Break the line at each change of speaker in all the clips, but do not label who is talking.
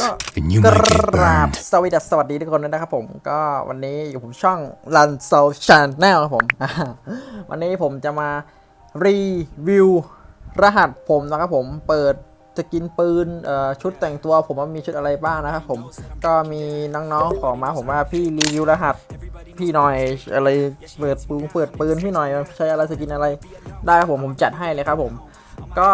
ก็
and you
ก
might get
ราบ
burned.
สวัสดีสวัสดีทุกคนด้วยนะครับผมก็วันนี้อยู่ผมช่อง Run s o c h a n n e l ครับผมอ่าวันนี้ผมจะมารีวิวรหัสผมนะครับผมเปิดจะกินปืนเอ่อชุดแต่งตัวผมว่ามีชุดอะไรบ้างนะครับผมก็มีน้องๆขอมาผมว่าพี่รีวิวรหัสพี่หน่อยอะไรเปิดปืนเปิดปืนพี่หน่อยใช้อะไรสกินอะไรได้ครับผมผมจัดให้เลยครับผม ก็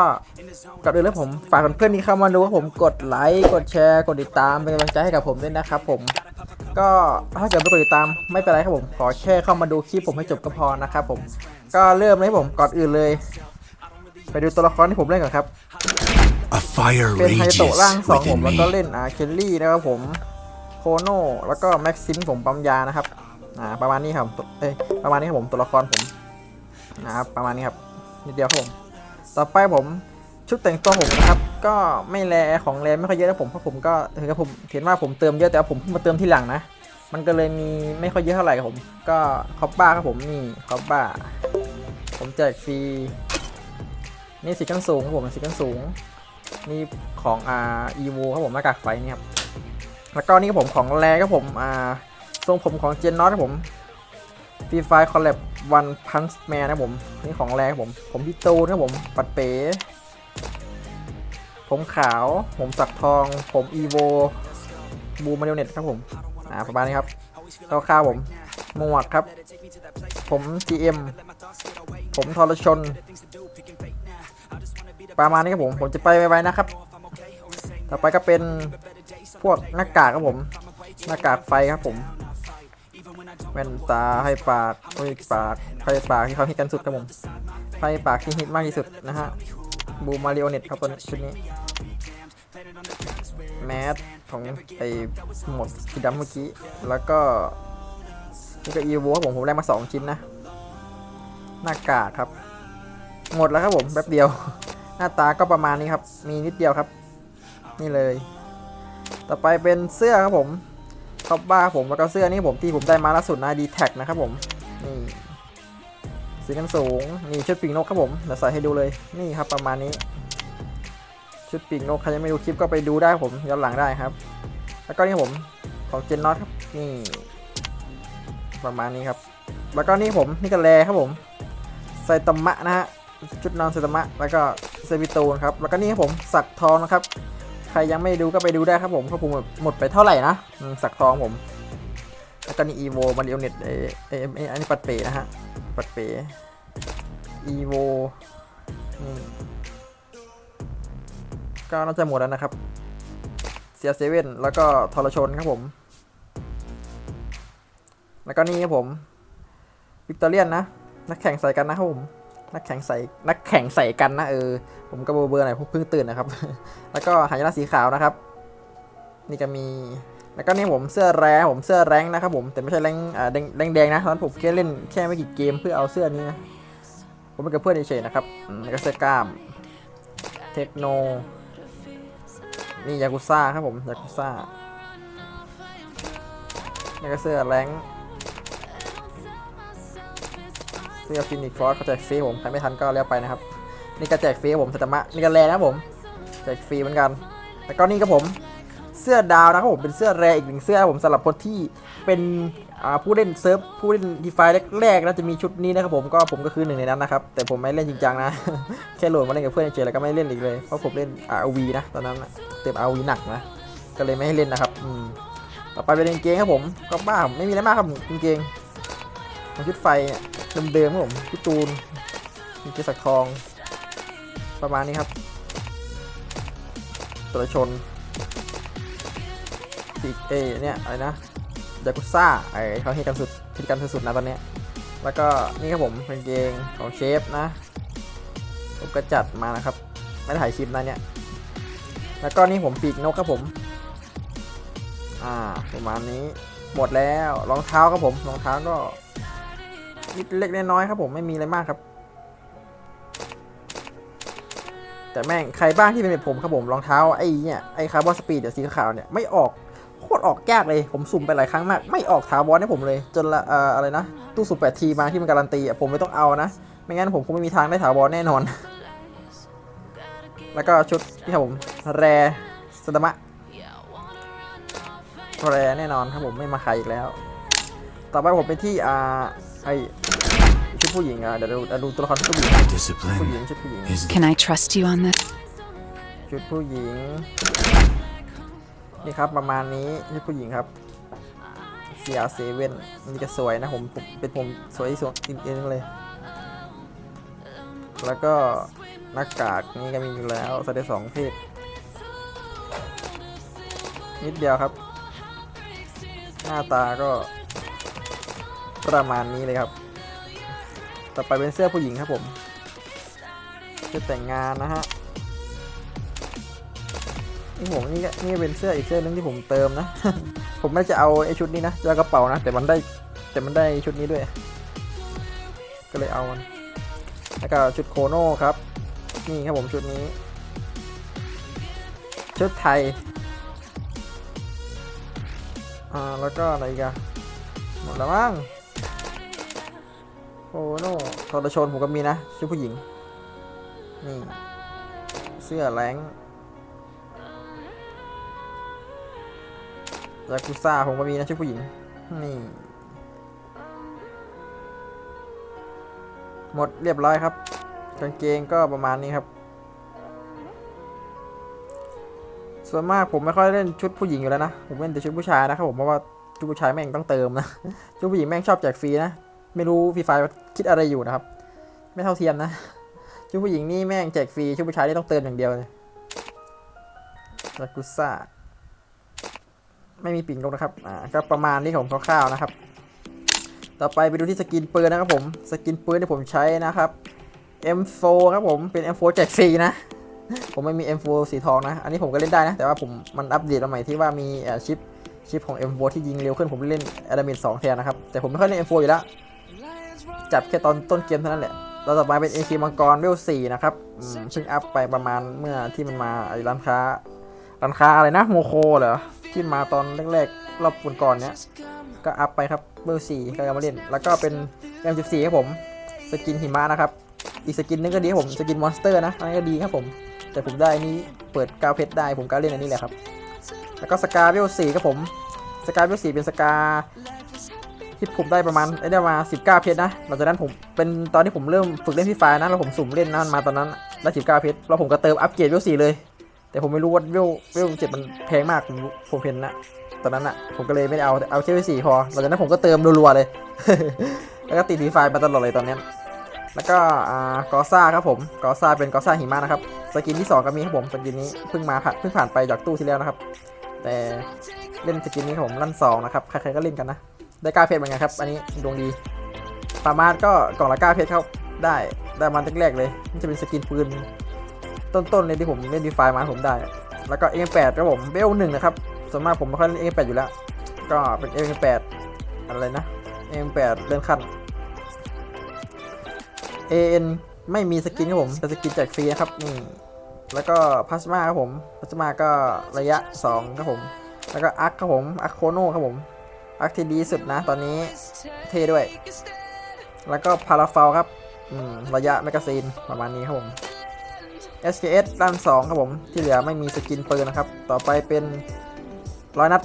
ก่อนอื่นแล้วผมฝากเพื่อนๆที่เข้ามาดูว่าผมกดไลค์กดแชร์ กดติดตามเป็นกำลังใจให้กับผมด้วยนะครับผมก็ถ้าเกิดไม่กดติดตามไม่เป็นไรครับผมขอแค่เข้ามาดูคลิปผมให้จบก็พอนะครับผมก็เริ่มเลยครับผมก่อนอื่นเลย ไปดูตัวละครที่ผมเล่นก่อนครับ
A fire
เป็นไฮ
rages
โตะร่างสองผม
within
แล้วก็
me.
เล่นอ่าเคลลี่นะครับผมโคโน่แล้วก็แม็กซิมผมปั๊มยานะครับอ่าประมาณนี้ครับตัวเอ้ยประมาณนี้ครับผมตัวละครผมนะครับประมาณนี้ครับนิดเดียวครับผม ต่อไปผมชุดแต่งตัวผมนะครับ ก็ไม่แลของแลไม่ค่อยเยอะนะผมเพราะผมก็ถึงกับผมเห็นว่าผมเติมเยอะแต่ผมเพิ่งมาเติมที่หลังนะ มันก็เลยมีไม่ค่อยเยอะเท่าไหร่ครับผม ก็คอปบ้าครับผมนี่คอปบ้า ผมแจกฟรีนี่สีกันสูงครับผมสีกันสูงนี่ของอ่าอีโวครับผมหน้ากากไฟนี่ครับแล้วก็นี่ครับผมของแรครับผมอ่าทรงผมของเจนนอตครับผมฟรีไฟคอลแลบ วันพันส์แมนนะผม นี่ของแรครับผม ผมพี่ตูนครับผม ปัดเป๋ ผมขาว ผมสักทอง ผมอีโว บูมาเดลเน็ตครับผม อ่า ประมาณนี้ครับคร่าวผม หมวกครับ ผม GM ผมทรชน ประมาณนี้ครับผม ผมจะไปไวๆนะครับ ต่อไปก็เป็นพวกหน้ากากครับผม หน้ากากไฟครับผม แว่นตาให้ปากให้ปากให้ปากที่เขาฮิตกันสุดครับผมให้ปากที่ฮิตมากที่สุดนะฮะบูมาริโอเน็ตครับตัวนี้ชุดนี้แมสของไอ้หมดสีดำเมื่อกี้ แล้วก็นี่ก็อีวครับผมผมได้มาสองชิ้นนะ หน้ากากครับ หมดแล้วครับผมแป๊บเดียว หน้าตาก็ประมาณนี้ครับ มีนิดเดียวครับ นี่เลย ต่อไปเป็นเสื้อครับผม ท็อปบ้าผมแล้วก็เสื้อนี่ผมที่ผมได้มาล่าสุดนะดีแท็กนะครับผมนี่สีกันสูงนี่ชุดปีกนกครับผมเดี๋ยวใส่ให้ดูเลยนี่ครับประมาณนี้ ชุดปีกนกใครยังไม่ดูคลิปก็ไปดูได้ผมย้อนหลังได้ครับ แล้วก็นี่ผมของเจนน็อตครับนี่ประมาณนี้ครับ แล้วก็นี่ผมนี่กันแลครับผมไซตามะนะฮะชุดนอนไซตามะแล้วก็เซบิโตนครับแล้วก็นี่ครับผมสักทองนะครับ ใครยังไม่ดูก็ไปดูได้ครับผมเพราะผมหมดไปเท่าไหร่นะสักทองผมแล้วก็นี่อีโวมาริโอเน็ตเอเอเออันนี้ปัดเป๋นะฮะ ปัดเป๋อีโวนี่ก็น่าจะหมดแล้วนะครับ เสียเซเว่นแล้วก็ทรชนครับผม แล้วก็นี่ครับผม วิกตอเรียนนะ นักแข่งใส่กันนะครับผม นักแข่งใส่นักแข่งใส่กันนะเออ ผมก็เบอร์เบอร์หน่อยเพิ่งตื่นนะครับ แล้วก็หายนะสีขาวนะครับ นี่ก็มี แล้วก็นี่ผมเสื้อแรงผมเสื้อแรงนะครับผมแต่ไม่ใช่แรงอ่าแดงแดงนะตอนนนผมแค่เล่นแค่ไม่กี่เกมเพื่อเอาเสื้อนี้นะผมไปกับเพื่อนเฉยๆนะครับแล้วก็เสื้อกล้ามเทคโนนี่ยากุซ่าครับผมยากุซ่าแล้วก็เสื้อแรง เสื้อฟินิกฟอสเขาแจกฟรีผมใครไม่ทันก็แล้วไปนะครับ นี่ก็แจกฟรีผมสตามะนี่ก็แรนะผมแจกฟรีเหมือนกันแล้วก็นี่ครับผมเสื้อดาวนะครับผมเป็นเสื้อแรอีกหนึ่งเสื้อผมสำหรับคนที่เป็นผู้เล่นเซิร์ฟผู้เล่นดีไฟแรกๆนะจะมีชุดนี้นะครับผมก็ผมก็คือหนึ่งในนั้นนะครับแต่ผมไม่เล่นจริงจังนะแค่โหลดมาเล่นกับเพื่อนเฉยๆแล้วก็ไม่เล่นอีกเลยเพราะผมเล่น RV นะตอนนั้นเต็ม RV หนักนะก็เลยไม่ให้เล่นนะครับอืมต่อไปเป็นกางเกงครับผมก็บ้าผมไม่มีอะไรมากครับกางเกงชุดไฟ เนี่ยเดิมๆครับผมพี่ตูนมีเกงสักทอง ประมาณนี้ครับตัวชนปีกเอเนี่ยอะไรนะยากุซ่าไอเขาให้กันสุดทิดกันสุดๆนะตอนเนี้ยแล้วก็นี่ครับผมเป็นเกงของเชฟนะ ผมก็จัดมานะครับ ไม่ถ่ายคลิปนะเนี่ย แล้วก็นี่ผมปีกนกครับผม อ่าประมาณนี้หมดแล้วรองเท้าครับผมรองเท้าก็ นิดเล็กน้อยครับผมไม่มีอะไรมากครับ แต่แม่งใครบ้างที่เป็นแบบผมครับผมรองเท้าไอ้เนี่ยไอ้คาร์บอนสปีดสีขาวเนี่ยไม่ออกโคตรออกยากเลยผมสุ่มไปหลายครั้งมาก ไม่ออกถาวรให้ผมเลย จนละอะไรนะ ตู้สุ่มแปดทีมาที่มันการันตีผมไม่ต้องเอานะ ไม่งั้นผมคงไม่มีทางได้ถาวรแน่นอน แล้วก็ชุดที่ครับผมแรสตมะแรแน่นอนครับผมไม่มาขายอีกแล้ว ต่อไปผมไปที่อ่า ไอชุดผู้หญิงอะเดี๋ยวดูเดี๋ยวดูตัวละครชุดผู้หญิง ผู้หญิง
Discipline
ชุดผู้หญิง
is
Can I trust you on this?
ชุดผู้หญิง นี่ครับประมาณนี้ชุดผู้หญิงครับ CR7 มันจะสวยนะผมผมเป็นผมสวยที่สุดอีกอันนึงเลย แล้วก็หน้ากากนี่ก็มีอยู่แล้วใส่ได้สองเพศนิดเดียวครับ หน้าตาก็ ประมาณนี้เลยครับ ต่อไปเป็นเสื้อผู้หญิงครับผมเสื้อแต่งงานนะฮะนี่ผมนี่ก็นี่เป็นเสื้ออีกเสื้อนึงที่ผมเติมนะ ผมไม่จะเอาไอ้ชุดนี้นะจะกระเป๋านะ แต่มันได้แต่มันได้ชุดนี้ด้วย ก็เลยเอามันแล้วก็ชุดโคโน่ครับ นี่ครับผมชุดนี้ ชุดไทยอ่าแล้วก็อะไรกันหมดแล้วมั้ง โคโน่ทรชนผมก็มีนะชุดผู้หญิง นี่ เสื้อแรงยากุซ่าผมก็มีนะชุดผู้หญิง นี่ หมดเรียบร้อยครับ กางเกงก็ประมาณนี้ครับ ส่วนมากผมไม่ค่อยเล่นชุดผู้หญิงอยู่แล้วนะ ผมเล่นแต่ชุดผู้ชายนะครับผมเพราะว่าชุดผู้ชายแม่งต้องเติมนะ ชุดผู้หญิงแม่งชอบแจกฟรีนะ ไม่รู้ฟรีไฟคิดอะไรอยู่นะครับ ไม่เท่าเทียมนะชุดผู้หญิงนี่แม่งแจกฟรีชุดผู้ชายนี่ต้องเติมอย่างเดียวเลยยากุซ่าไม่มีปิ่นลงนะครับ อ่า ก็ประมาณนี้ของคร่าวๆนะครับ ต่อไปไปดูที่สกินปืนนะครับผม สกินปืนที่ผมใช้นะครับ M4 ครับผม เป็น M4 แจกฟรีนะ ผมไม่มี M4 สีทองนะ อันนี้ผมก็เล่นได้นะ แต่ว่าผมมันอัปเดตมาใหม่ที่ว่ามีชิป ชิปของ M4 ที่ยิงเร็วขึ้น ผมเล่น a d a m a g 2แทนนะครับ แต่ผมไม่ค่อยเล่น M4 อยู่แล้ว จับแค่ตอนต้นเกมเท่านั้นแหละเราต่อไปเป็น AK มังกรเวล4นะครับอืมซึ่งอัพไปประมาณเมื่อที่มันมาไอ้ร้านค้า ร้านค้าอะไรนะโมโคเหรอที่มาตอนแรกๆรอบก่อนๆเนี้ยก็อัพไปครับเบอร์สี่ก็เอามาเล่น แล้วก็เป็น M14 ครับผม สกินหิมะนะครับ อีกสกินนึงก็ดีครับผมสกินมอนสเตอร์นะอันนี้ก็ดีครับผม แต่ผมได้นนี้เปิดกาวเพชรได้ผมก็เล่นอันนี้แหละครับ แล้วก็สกาเวลสี่ครับผม สกาเวลสี่เป็นสกา ที่ผมได้ประมาณได้มา 19 เพชรนะหลังจากนั้นผมเป็นตอนที่ผมเริ่มฝึกเล่นพี่ไฟนะแล้วผมสุ่มเล่นนั่นมาตอนนั้นได้19 เพชรแล้วผมก็เติมอัปเกรดเวลสี่เลย แต่ผมไม่รู้ว่าเวลเวลเจ็ดมันแพงมากผมผมเห็นนะตอนนั้นอะผมก็เลยไม่ได้เอาเอาแค่ไปสี่พอหลังจากนั้นผมก็เติมรัวๆเลย แล้วก็ติดดีไฟมาตลอดเลยตอนนี้แล้วก็อ่ากอซ่าครับผมกอซ่าเป็นกอซ่าหิมะนะครับสกินที่ 2 ก็มีครับผมสกินนี้เพิ่งมาผ่านเพิ่งผ่านไปจากตู้ที่แล้วนะครับ แต่เล่นสกินนี้ผมลั่นสองนะครับใครๆก็เล่นกันนะ ได้ก้าเพชรเหมือนกันครับ อันนี้ดวงดีสามารถก็กล่องละก้าเพชรเข้าได้ได้มาแรกเลยนี่จะเป็นสกินปืนต้นๆเลยที่ผมเล่นดีไฟมาผมได้ แล้วก็ M8 ครับผมเบลหนึ่งนะครับส่วนมากผมไม่ค่อยเล่น M8 อยู่แล้ว ก็เป็น M8 อะไรนะ M8 เลื่อนขั้น AN ไม่มีสกินครับผมแต่สกินแจกฟรีครับนี่แล้วก็พ a สมาครับผมพ a สมาก็ระยะ2ครับผม แล้วก็อาร์คครับผมอาร์คโคโนครับผม อาร์คที่ดีสุดนะตอนนี้เท่ด้วย แล้วก็พาราฟาครับระยะแมกกาซีนประมาณนี้ครับผม SKS ด้าน2ครับผม ที่เหลือไม่มีสกินปืนนะครับ ต่อไปเป็นร้อยนัด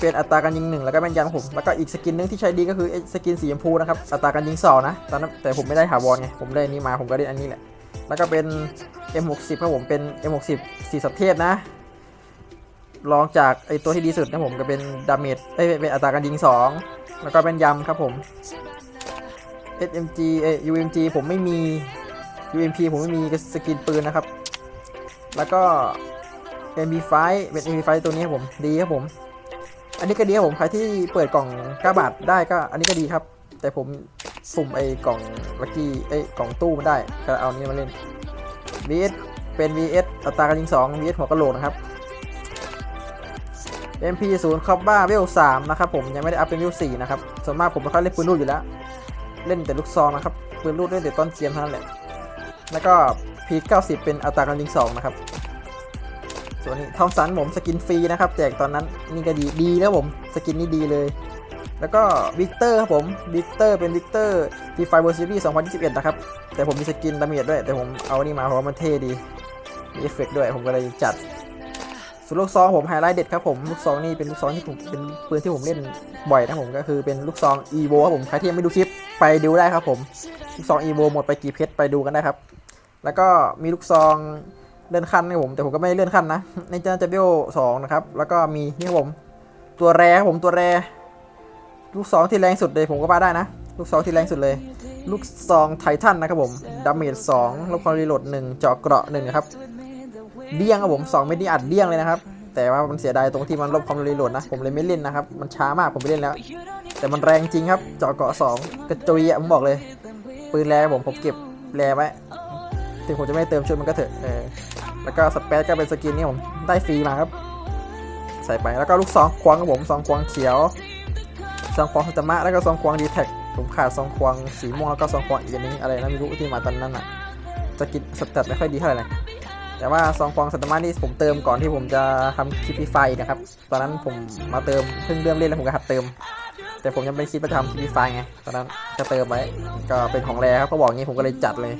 เป็นอัตราการยิงหนึ่งแล้วก็แม่นยำผมแล้วก็อีกสกินหนึงที่ใช้ดีก็คือสกินสีชมพูนะครับ อัตราการยิงสองนะตอนนั้นแต่ผมไม่ได้ถาวรไง ผมได้อันนี้มาผมก็ได้อันนี้แหละ แล้วก็เป็น M60 ครับผมเป็น M60 สีสัตเทพนะ รองจากไอตัวที่ดีสุดนะผมก็เป็นดาเมจเอ้ยเป็นอัตราการยิง 2 แล้วก็เป็นยำครับผม SMG เอ้ย UMG ผมไม่มี UMP ผมไม่มีสกินปืนนะครับ แล้วก็ MP5 เป็น MP5 ตัวนี้ครับผมดีครับผม อันนี้ก็ดีครับผมใครที่เปิดกล่องกาบาทได้ก็อันนี้ก็ดีครับ แต่ผมสุ่มไอ้กล่องลักกี้ไอ้กล่องตู้มันได้ก็เอานนี้มาเล่น VS เป็น VS อัตราการยิง 2 VS หัวกะโหลกนะครับ MP 0 c o b b a เวล3นะครับผมยังไม่ได้อัพเป็นเวล4นะครับส่วนมากผมไม่ค่อยเล่นปืนลูกอยู่แล้ว เล่นแต่ลูกซองนะครับปืนลูกเล่นแต่ต้นเกมเท่านั้นแหละแล้วก็ P90 เป็นอัตราการยิง2นะครับส่วนนี้ทอมสันผมสกินฟรีนะครับแจกตอนนั้นนี่ก็ดีดีแล้วผมสกินนี่ดีเลย แล้วก็วิกเตอร์ครับผมวิกเตอร์เป็นวิกเตอร์ทีไฟเวอร์ซีรีส์2021 นะครับ แต่ผมมีสกินดาเมจด้วย แต่ผมเอานี่มาเพราะมันเท่ดี มีเอฟเฟกต์ด้วยผมก็เลยจัด ส่วนลูกซองผมไฮไลท์เด็ดครับผมลูกซองนี่เป็นลูกซองที่ผมเป็นปืนที่ผมเล่นบ่อยนะผมก็คือเป็นลูกซอง EVO ครับผมใครที่ยังไม่ดูคลิปไปดูได้ครับผมลูกซอง EVO หมดไปกี่เพชรไปดูกันได้ครับ แล้วก็มีลูกซองเลื่อนขั้นนะผมแต่ผมก็ไม่ได้เลื่อนขั้นนะในจานจะเบลสองนะครับแล้วก็มีนี่ครับผมตัวแรครับผมตัวแรลูกซองที่แรงสุดเลยผมก็ว่าได้นะ ลูกซองที่แรงสุดเลย ลูกซองไททันนะครับผมดาเมจสองลบความรีโหลดหนึ่งเจาะเกราะหนึ่งนะครับ เดี้ยงครับผมสองเม็ดนี่อัดเดี้ยงเลยนะครับ แต่ว่ามันเสียดายตรงที่มันลบความรีโหลดนะ ผมเลยไม่เล่นนะครับ มันช้ามากผมไม่เล่นแล้ว แต่มันแรงจริงครับเจาะเกาะสองกระจุยอะผมบอกเลย ปืนแรงผมผมเก็บแรงไว้ถึงผมจะไม่เติมชุดมันก็เถอะเออแล้วก็สเปซก็เป็นสกินนี่ผมได้ฟรีมาครับ ใส่ไปแล้วก็ลูกซองควงครับผมซองควงเขียวซองควงสตมะแล้วก็ซองควงดีแท็กผมขาดซองควงสีม่วงแล้วก็ซองควงอีกอันนี้อะไรนะไม่รู้ที่มาตอนนั้นอะจะกินสเตตไม่ค่อยดีเท่าไหร่ แต่ว่าซองควงสัตมะนี่ผมเติมก่อนที่ผมจะทำคลิปไฟนะครับ ตอนนั้นผมมาเติมเพิ่งเริ่มเล่นแล้วผมก็หัดเติม แต่ผมยังไม่คิดว่าจะทำคลิปไฟไง ตอนนั้นก็เติมไว้ ก็เป็นของแรครับเขาบอกงี้ผมก็เลยจัดเลย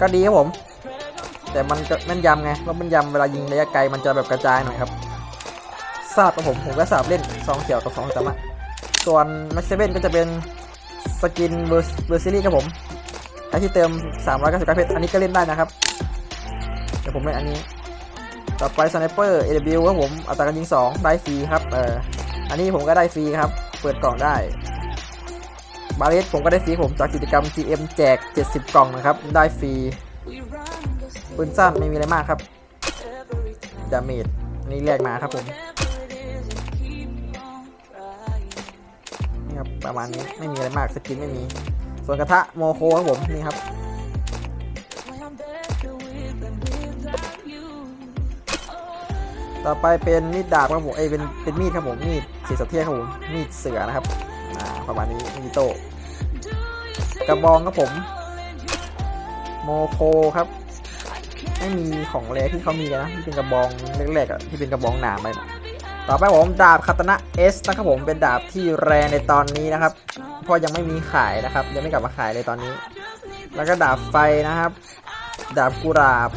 ก็ดีครับผม แต่มันก็แม่นยำไง แล้วแม่นยำเวลายิงระยะไกลมันจะแบบกระจายหน่อยครับทราบครับผม ผมก็ทราบเล่นซองเขียวกับซองสัตมะส่วนแม็กเซเว่นก็จะเป็นสกินเบอร์เบอร์ซีรีส์ครับผม ใครที่เติม 399เพชร อันนี้ก็เล่นได้นะครับ ดี๋ยวผมเล่นอันนี้ ต่อไปสไนเปอร์ AW ครับผมอัตราการยิง 2 ได้ฟรีครับเอออันนี้ผมก็ได้ฟรีครับ เปิดกล่องได้บาเลสผมก็ได้ฟรีผมจากกิจกรรม GM แจก 70 กล่องนะครับ ได้ฟรีปืนสั้นไม่มีอะไรมากครับดาเมจนนี้แลกมาครับผมนี่ครับประมาณนี้ไม่มีอะไรมากสกินไม่มี ส่วนกระทะโมโคครับผมนี่ครับ ต่อไปเป็นมีดดาบครับผมเอ้ยเป็นเป็นมีดครับผมมีดสีสะเทียครับผมมีดเสือนะครับอ่าประมาณนี้มีโตกระบองครับผม โมโคครับไม่มีของแรที่เขามีกันนะที่เป็นกระบองเล็กๆอะที่เป็นกระบองหนามไปนะต่อไปผมดาบคาตนะ S นะครับผมเป็นดาบที่แรงในตอนนี้นะครับเพราะยังไม่มีขายนะครับ ยังไม่กลับมาขายเลยตอนนี้ แล้วก็ดาบไฟนะครับ ดาบกุหลาบ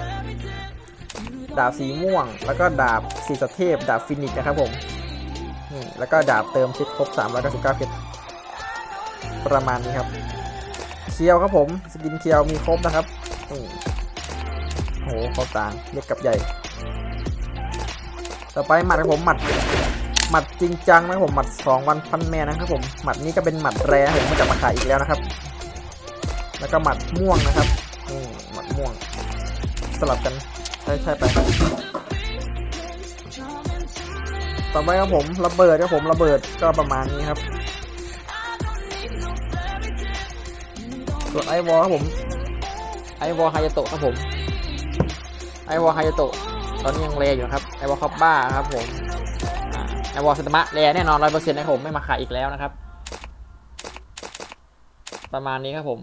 ดาบสีม่วง แล้วก็ดาบสีสเทพ ดาบฟินิกนะครับผมนี่แล้วก็ดาบเติมชิดครบ3 9 9เพชรประมาณนี้ครับเคียวครับผมสกินเคียวมีครบนะครับนี่โหครบต่างเล็กกับใหญ่ ต่อไปหมัดครับผมหมัดหมัดจริงจังนะผมหมัดสองวันพันแมนนะครับผมหมัดนี้ก็เป็นหมัดแรนะครับผมมันจะมาขายอีกแล้วนะครับ แล้วก็หมัดม่วงนะครับนี่หมัดม่วงสลับกัน ใช่ใช่ไป ต่อไปครับผมระเบิดครับผมระเบิดก็ประมาณนี้ครับส่วนไอวอลครับผมไอวอลไฮยาโตะครับผมไอวอลไฮยาโตะตอนนี้ยังเลอยู่ครับไอวอลคอปบ้าครับผมไอวอลสตมะเลแน่นอนร้อยเปอร์เซ็นต์นะผมไม่มาขายอีกแล้วนะครับ ประมาณนี้ครับผม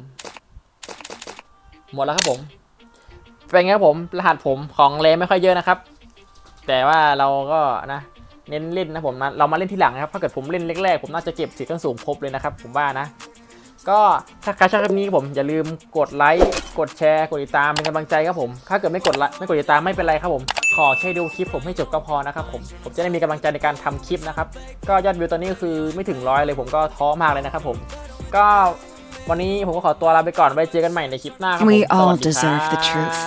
หมดแล้วครับผม เป็นไงครับผมรหัสผมของเลไม่ค่อยเยอะนะครับ แต่ว่าเราก็นะเน้นเล่นนะผมนะเรามาเล่นที่หลังนะครับถ้าเกิดผมเล่นแรกๆผมน่าจะเก็บสีขั้นสูงครบเลยนะครับ ผมว่านะ ก็ถ้าใครชอบคลิปนี้ผมอย่าลืมกดไลค์กดแชร์กดติดตามเป็นกำลังใจครับผม ถ้าเกิดไม่กดไลค์ไม่กดติดตามไม่เป็นไรครับผม ขอแค่ดูคลิปผมให้จบก็พอนะครับผมผมจะได้มีกำลังใจในการทำคลิปนะครับก็ยอดวิวตอนนี้คือไม่ถึงร้อยเลยผมก็ท้อมากเลยนะครับผม ก็ วันนี้ผมก็ขอตัวลาไปก่อนไว้เจอกันใหม่ในคลิปหน้าครับผม
We
ส
all
วัสดี
deserve the
ค
truth.